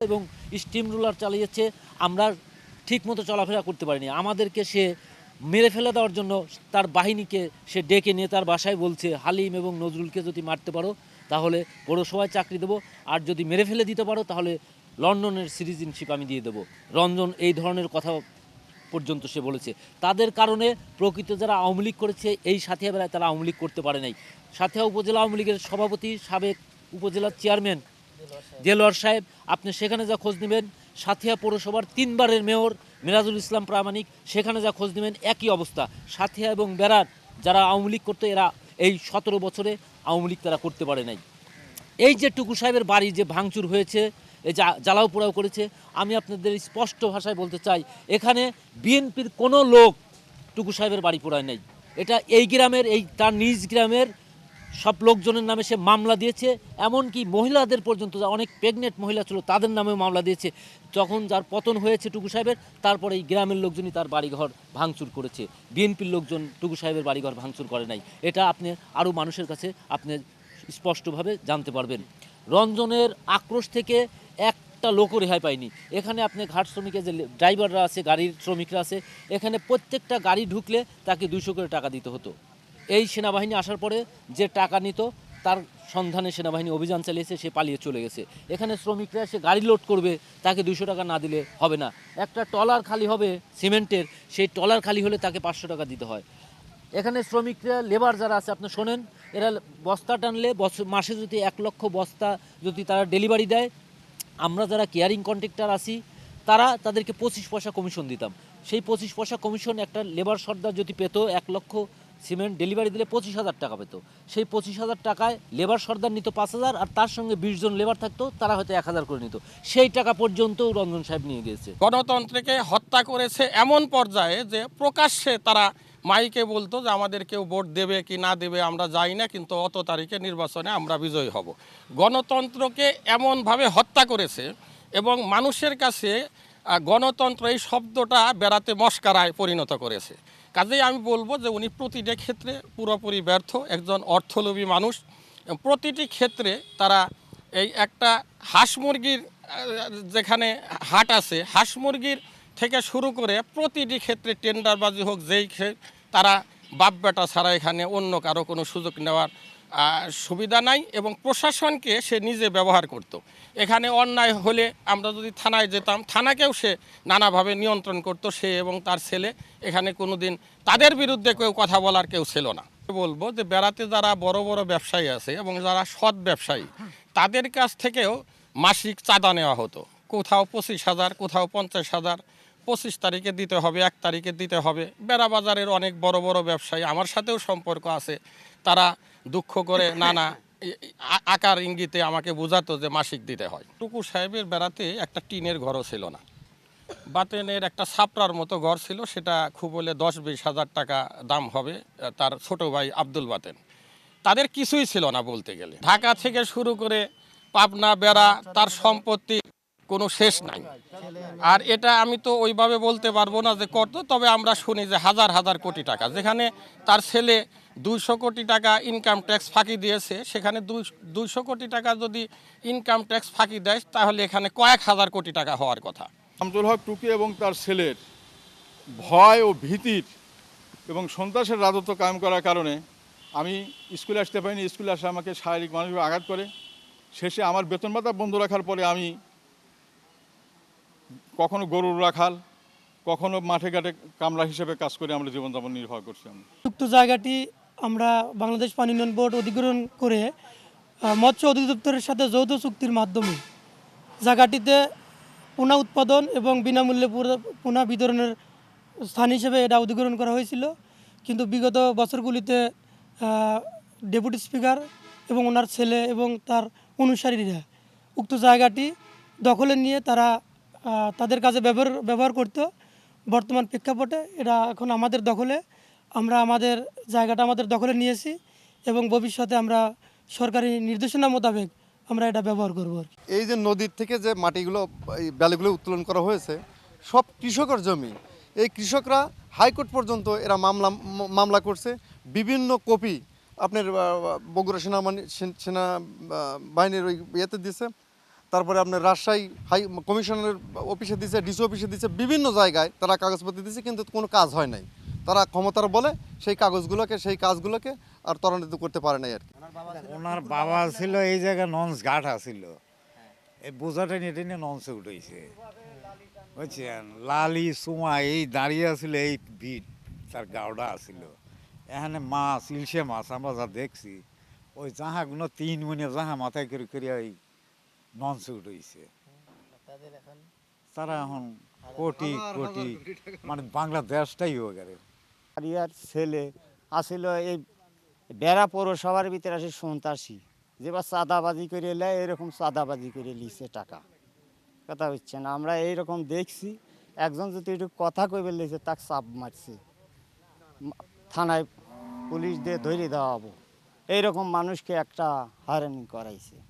এবং steam roller চালিয়েছে, আমরা ঠিকমতো চলাফেরা করতে পারিনি। আমাদেরকে সে মেরে ফেলে দেওয়ার জন্য তার বাহিনীকে সে ডেকে নিয়ে তার বাসায় বলছে, হালিম এবং নজরুলকে যদি মারতে পারো, তাহলে পৌরসভায় চাকরি দেবো। আর যদি মেরে ফেলে দিতে পারো, তাহলে লন্ডনের সিটিজেনশিপ আমি দিয়ে দেবো। রঞ্জন এই ধরনের কথা পর্যন্ত সে বলেছে। তাদের কারণে প্রকৃত যারা আওয়ামী লীগ করেছে, এই সাথিয়া বেলায় তারা আওয়ামী লীগ করতে পারে নাই। সাথিয়া উপজেলা আওয়ামী লীগের সভাপতি, সাবেক উপজেলার চেয়ারম্যান দেলোয়ার সাহেব। আপনি সেখানে যা খোঁজ নেবেন, সাথিয়া পৌরসভার তিনবারের মেয়র মিরাজুল ইসলাম প্রামাণিক, সেখানে যা খোঁজ নেবেন, একই অবস্থা। সাথিয়া এবং বেড়ার যারা আওয়ামী লীগ করতো, এরা এই সতেরো বছরে আওয়ামী লীগ তারা করতে পারে নাই। এই যে টুকু সাহেবের বাড়ি যে ভাঙচুর হয়েছে, এই যা জ্বালাও পোড়াও করেছে, আমি আপনাদের স্পষ্ট ভাষায় বলতে চাই, এখানে বিএনপির কোনো লোক টুকু সাহেবের বাড়ি পোড়ায় নাই। এটা এই গ্রামের, এই তার নিজ গ্রামের সব লোকজনের নামে সে মামলা দিয়েছে, এমনকি মহিলাদের পর্যন্ত অনেক প্রেগনেন্ট মহিলা ছিল তাদের নামেও মামলা দিয়েছে। যখন যার পতন হয়েছে টুকু সাহেবের, তারপরে এই গ্রামের লোকজনই তার বাড়িঘর ভাঙচুর করেছে। বিএনপির লোকজন টুকু সাহেবের বাড়িঘর ভাঙচুর করে নাই। এটা আপনি আরও মানুষের কাছে আপনি স্পষ্টভাবে জানতে পারবেন। রঞ্জনের আক্রোশ থেকে একটা লোকও রেহাই পায়নি। এখানে আপনি ঘাট শ্রমিকের যে ড্রাইভাররা আছে, গাড়ির শ্রমিকরা আছে, এখানে প্রত্যেকটা গাড়ি ঢুকলে তাকে দুশো করে টাকা দিতে হতো। এই সেনাবাহিনী আসার পরে যে টাকা নিত, তার সন্ধানে সেনাবাহিনী অভিযান চালিয়েছে, সে পালিয়ে চলে গেছে। এখানে শ্রমিকরা এসে গাড়ি লোড করবে, তাকে দুশো টাকা না দিলে হবে না। একটা টলার খালি হবে সিমেন্টের, সেই টলার খালি হলে তাকে পাঁচশো টাকা দিতে হয়। এখানে শ্রমিকরা, লেবার যারা আছে, আপনি শোনেন, এরা বস্তা টানলে মাসে যদি এক লক্ষ বস্তা যদি তারা ডেলিভারি দেয়, আমরা যারা কেয়ারিং কন্ট্রাক্টর আছি, তারা তাদেরকে পঁচিশ পয়সা কমিশন দিতাম। সেই পঁচিশ পয়সা কমিশন একটা লেবার সর্দার যদি পেত, এক লক্ষ সিমেন্ট ডেলিভারি দিলে পঁচিশ হাজার টাকা পেত। সেই পঁচিশ হাজার টাকায় লেবার সর্দার নিত পাঁচ হাজার, আর তার সঙ্গে বিশ জন লেবার থাকতো, তারা হয়তো এক হাজার করে নিত। সেই টাকা পর্যন্ত রঞ্জন সাহেব নিয়ে গিয়েছে। গণতন্ত্রকে হত্যা করেছে এমন পর্যায়ে যে প্রকাশ্যে তারা মাইকে বলতো যে আমাদের কেউ ভোট দেবে কি না দেবে, আমরা যাই না, কিন্তু অত তারিখে নির্বাচনে আমরা বিজয়ী হব। গণতন্ত্রকে এমনভাবে হত্যা করেছে এবং মানুষের কাছে গণতন্ত্র এই শব্দটা বেড়াতে মস্কারায় পরিণত করেছে। কাজেই আমি বলব যে উনি প্রতিটি ক্ষেত্রে পুরোপুরি ব্যর্থ, একজন অর্থলোভী মানুষ। প্রতিটি ক্ষেত্রে তারা এই একটা হাঁস মুরগির যেখানে হাট আছে, হাঁস মুরগির থেকে শুরু করে প্রতিটি ক্ষেত্রে টেন্ডারবাজি হোক, যেই তারা বাপ বেটা ছাড়া এখানে অন্য কারও কোনো সুযোগ নেওয়ার সুবিধা নাই এবং প্রশাসনকে সে নিজে ব্যবহার করত। এখানে অন্যায় হলে আমরা যদি থানায় যেতাম, থানাকেও সে নানাভাবে নিয়ন্ত্রণ করত, সে এবং তার ছেলে। এখানে কোনো দিন তাদের বিরুদ্ধে কেউ কথা বলার কেউ ছিল না। বলব যে বেড়াতে যারা বড় বড় ব্যবসায়ী আছে এবং যারা সৎ ব্যবসায়ী, তাদের কাছ থেকেও মাসিক চাঁদা নেওয়া হতো। কোথাও পঁচিশ হাজার, কোথাও পঞ্চাশ হাজার, পঁচিশ তারিখে দিতে হবে, এক তারিখে দিতে হবে। বেড়া বাজারের অনেক বড় বড় ব্যবসায়ী আমার সাথেও সম্পর্ক আছে। তারা দুঃখ করে না না এ- আ- আকার ইঙ্গিতে আমাকে বোঝাতো যে মাসিক দিতে হয়। টুকু সাহেবের বেড়াতে একটা টিনের ঘরও ছিল না। বাতেনের একটা ছাপড়ার মতো ঘর ছিল, সেটা খুব হলে দশ বিশ হাজার টাকা দাম হবে তার ছোট ভাই আব্দুল বাতেন। তাদের কিছুই ছিল না বলতে গেলে। ঢাকা থেকে শুরু করে পাবনা, বেড়া, তার সম্পত্তি কোনো শেষ নাই। আর এটা আমি তো ওইভাবে বলতে পারব না যে কত, তবে আমরা শুনি যে হাজার হাজার কোটি টাকা। যেখানে তার ছেলে দুইশো কোটি টাকা ইনকাম ট্যাক্স ফাঁকি দিয়েছে, সেখানে দুই, দুইশো কোটি টাকা যদি ইনকাম ট্যাক্স ফাঁকি দেয়, তাহলে এখানে কয়েক হাজার কোটি টাকা হওয়ার কথা। আমজুল হক টুকি এবং তার ছেলের ভয় ও ভীতির এবং সন্ত্রাসের রাজত্ব কায়েম করার কারণে আমি স্কুলে আসতে পারিনি। স্কুলে আসে আমাকে শারীরিক মানসিক আঘাত করে। শেষে আমার বেতন ভাতা বন্ধ রাখার পরে আমি কখনো গরুর রাখাল কখনো মাঠে ঘাটে কামলা হিসেবে কাজ করে আমরা জীবনযাপন নির্বাহ করছি উক্ত জায়গাটি আমরা বাংলাদেশ পানি উন্নয়ন বোর্ড অধিগ্রহণ করে মৎস্য অধিদপ্তরের সাথে যৌথ চুক্তির মাধ্যমে জায়গাটিতে পোনা উৎপাদন এবং বিনামূল্যে পোনা বিতরণের স্থান হিসেবে এটা অধিগ্রহণ করা হয়েছিল। কিন্তু বিগত বছরগুলিতে ডেপুটি স্পিকার এবং ওনার ছেলে এবং তার অনুসারীরা উক্ত জায়গাটি দখলে নিয়ে তারা তাদের কাজে ব্যবহার ব্যবহার করতো। বর্তমান প্রেক্ষাপটে এটা এখন আমাদের দখলে। আমরা আমাদের জায়গাটা আমাদের দখলে নিয়েছি এবং ভবিষ্যতে আমরা সরকারি নির্দেশনা মোতাবেক আমরা এটা ব্যবহার করব। এই যে নদীর থেকে যে মাটিগুলো, এই ব্যালিগুলো উত্তোলন করা হয়েছে, সব কৃষকের জমি। এই কৃষকরা হাইকোর্ট পর্যন্ত এরা মামলা মামলা করছে। বিভিন্ন কপি আপনার বগুড়া সেনাবাহিনী সেন- বাহিনীর ওই ইয়েতে দিছে। তারপরে আপনার রাজশাহী হাই কমিশনের অফিসে দিচ্ছে ডিসি অফিসে দিচ্ছে বিভিন্ন জায়গায় তারা কাগজপত্র দিচ্ছে কিন্তু কোনো কাজ হয় নাই। তারা ক্ষমতার বলে সেই কাগজগুলোকে, সেই কাজগুলোকে আর ত্বরান্বিত করতে পারে নাই আর কি। ওনার বাবা ছিল এই জায়গায় নন্স ঘাট আছিল এই বোঝাটা নিয়ে টেনে নন্সে উঠেছে। বুঝছেন? লালি, সুমা এই দাঁড়িয়ে আছিল, এই ভিট, তার গাওডা আছিল। এখানে মাছ, ইলশে মাছ আমরা যা দেখছি, ওই জাহাগুলো তিন মনে জাহা মাথায় করে করে ওই নন্সে উঠেছে তারা এখন কোটি কোটি মানে বাংলাদেশটাই হয়ে গেলে আর ছেলে আসিল এই বেড়া পৌরসভার ভিতরে আসে সন্ত্রাসী যেবার চাঁদাবাজি করে এলে এরকম চাঁদাবাজি করে লিছে টাকা। কথা হচ্ছে না আমরা এইরকম দেখছি একজন যদি একটু কথা কইবে লিছে তাকে চাপ মারছে। থানায় পুলিশ দিয়ে ধরে দেওয়া হব। এইরকম মানুষকে একটা হারানি করাইছে।